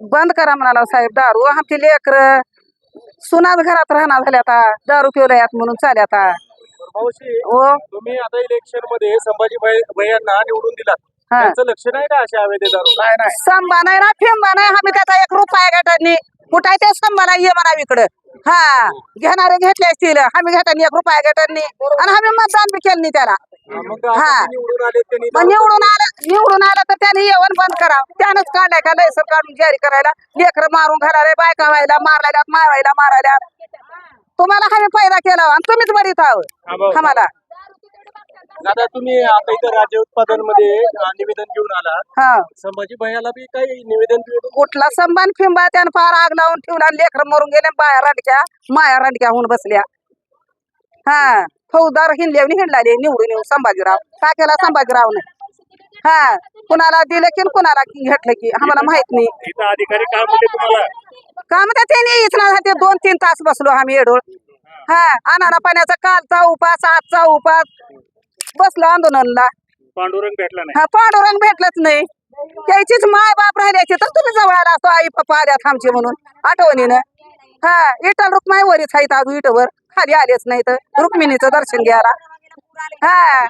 बंद करा म्हणाला साहेब दारू. आमची लेकर सुनाच घरात राहणार झाल्या आता. दारू पिवल्यात म्हणून चाल्या आता. मावशी हो? तुम्ही आता इलेक्शनमध्ये संभाजी भैयांना निवडून दिलात. त्यांचं लक्ष नाही का अशा अवैध दारू? नाही ना फिंबा नाही. आम्ही त्याचा एक रुपया गटांनी. कुठाय ते संबाला ये म्हणा इकडं. हा घेणारे घेतले असतील. आम्ही घेताना एक रुपया गटांनी आणि आम्ही मतदान बी केलं त्याला. हा. मग निवडून आलं निवडून आलं तर त्याने येऊन बंद करा त्यानंच काढलाय का लयसन काढून जारी करायला. लेकर मारून घालायला बायका व्हायला मारायला मारायला मारायला तुम्हाला आम्ही पैदा केला आणि तुम्हीच बरीत हा, आहोत. आम्हाला. दादा तुम्ही आता इथं राज्य उत्पादनमध्ये निवेदन घेऊन आलात हा. संभाजी भैयाला बी काही निवेदन कुठला संबान फिंबा त्यानं फार आग लावून ठेवला लेकर मरून गेले बाया रांडक्या माया रांडक्या होऊन बसल्या. हा. फौजदार हिंडल्यावर हिंडलाले निवडून येऊन संभाजीराव. टाकेला संभाजीराव नाही हा. कुणाला दिलं की न कुणाला घेतलं की? आम्हाला माहीत नाही. इथं अधिकारी काय म्हणते तुम्हाला? का म्हणतात त्यांनी इथला ते दोन तीन तास बसलो आम्ही येडोळ. हा. अनाना पाण्याचा कालचा उपास आजचा उपास. बसलो आंदोलनला. पांडुरंग भेटला नाही. हा पांडुरंग भेटलंच नाही. त्याचीच माय बाप राहिल्याची तर तुम्ही जवळ आला असतो आई पप्पा आल्यात आमचे म्हणून आठवणीनं. हा इटल रुक्माई वरीच आहेत अजून इटवर. खाली आलेच नाही तर रुक्मिणीचं दर्शन घ्यायला. हा.